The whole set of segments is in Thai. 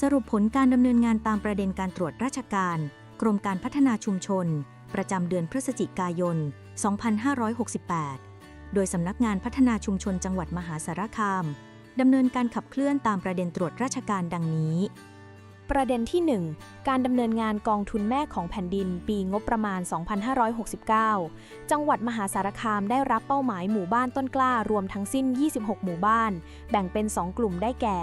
สรุปผลการดำเนินงานตามประเด็นการตรวจราชการ กรมการพัฒนาชุมชน ประจำเดือนพฤศจิกายน 2568 โดยสำนักงานพัฒนาชุมชนจังหวัดมหาสารคามดำเนินการขับเคลื่อนตามประเด็นตรวจราชการดังนี้ ประเด็นที่ 1 การดำเนินงานกองทุนแม่ของแผ่นดิน ปีงบประมาณ 2569 จังหวัดมหาสารคามได้รับเป้าหมายหมู่บ้านต้นกล้ารวมทั้งสิ้น 26 หมู่บ้าน แบ่งเป็น 2 กลุ่มได้แก่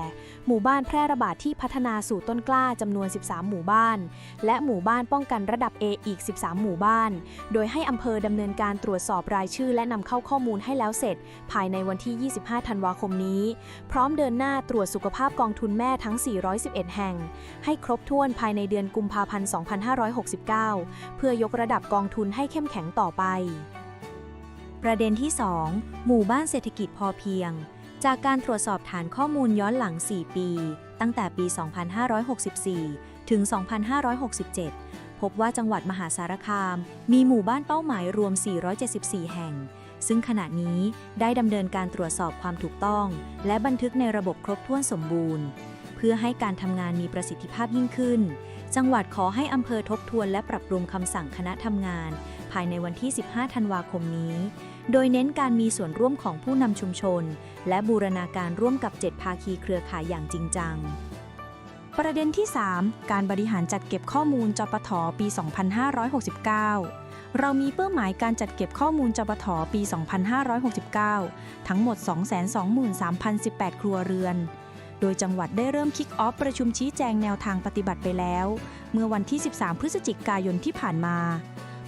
หมู่บ้านแพร่ระบาดที่พัฒนาสู่ต้นกล้าจำนวน 13 หมู่บ้าน และหมู่บ้านป้องกันระดับ A อีก 13 หมู่บ้าน โดยให้อำเภอดำเนินการตรวจสอบรายชื่อ และนำเข้าข้อมูลให้แล้วเสร็จ ภายในวันที่ 25 ธันวาคมนี้ พร้อมเดินหน้าตรวจสุขภาพกองทุนแม่ทั้ง 411 แห่งให้ครบถ้วนภายในเดือนกุมภาพันธ์ 2569 เพื่อยกระดับกองทุนให้เข้มแข็งต่อไป ประเด็นที่ 2 หมู่บ้านเศรษฐกิจพอเพียง จากการตรวจสอบฐานข้อมูลย้อนหลัง 4 ปี ตั้งแต่ปี 2564 ถึง 2567 พบว่าจังหวัดมหาสารคาม มีหมู่บ้านเป้าหมายรวม 474 แห่งซึ่งขณะนี้ได้ดำเนินการตรวจสอบความถูกต้อง และบันทึกในระบบครบถ้วนสมบูรณ์ เพื่อให้การทำงานมีประสิทธิภาพยิ่งขึ้น จังหวัดขอให้อำเภอทบทวนและปรับปรุงคำสั่งคณะทำงาน ภายในวันที่ 15 ธันวาคมนี้ โดยเน้นการมีส่วนร่วมของผู้นำชุมชน และบูรณาการร่วมกับ 7 ภาคีเครือข่ายอย่างจริงจัง ประเด็นที่ 3 การบริหารจัดเก็บข้อมูลจปทปี 2569เรามีเป้าหมายการจัดเก็บข้อมูลจปทปี 2569 ทั้งหมด 223,018 ครัวเรือน โดยจังหวัดได้เริ่มคิกออฟประชุมชี้แจงแนวทางปฏิบัติไปแล้ว เมื่อวันที่ 13 พฤศจิกายนที่ผ่านมา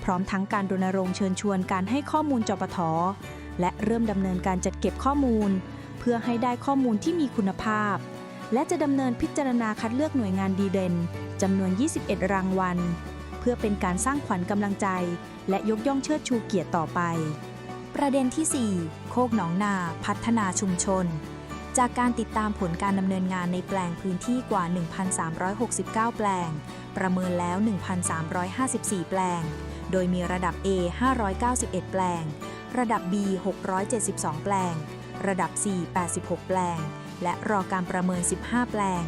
พร้อมทั้งการรณรงค์เชิญชวนการให้ข้อมูลจปทและเริ่มดำเนินการจัดเก็บข้อมูล เพื่อให้ได้ข้อมูลที่มีคุณภาพ และจะดำเนินพิจารณาคัดเลือกหน่วยงานดีเด่นจำนวน 21 รางวัล เพื่อเป็นการสร้างขวัญกำลังใจ และยกย่องเชิดชูเกียรติต่อไป ประเด็นที่ 4 โคกหนองนา พัฒนาชุมชน จากการติดตามผลการดำเนินงานในแปลงพื้นที่กว่า 1,369 แปลง ประเมินแล้ว 1,354 แปลง โดยมีระดับ A 591 แปลง ระดับ B 672 แปลง ระดับ C 86 แปลง และรอการประเมิน 15 แปลง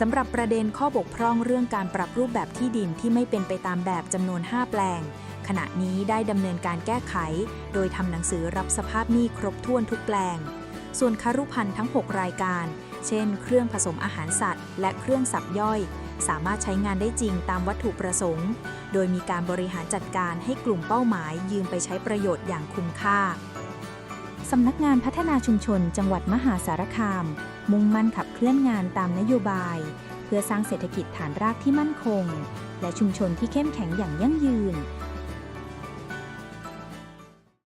สำหรับประเด็นข้อบกพร่องเรื่องการปรับรูปแบบที่ดินที่ไม่เป็นไปตามแบบจำนวน 5 แปลง ขณะนี้ได้ดำเนินการแก้ไข โดยทำหนังสือรับสภาพหนี้ครบถ้วนทุกแปลง ส่วนคารุพันธ์ทั้ง 6 รายการ เช่น เครื่องผสมอาหารสัตว์ และเครื่องสับย่อย สามารถใช้งานได้จริงตามวัตถุประสงค์ โดยมีการบริหารจัดการให้กลุ่มเป้าหมายยืมไปใช้ประโยชน์อย่างคุ้มค่าสำนักงานพัฒนาชุมชน จังหวัดมหาสารคาม มุ่งมั่นขับเคลื่อนงานตามนโยบาย เพื่อสร้างเศรษฐกิจฐานรากที่มั่นคง และชุมชนที่เข้มแข็งอย่างยั่งยืน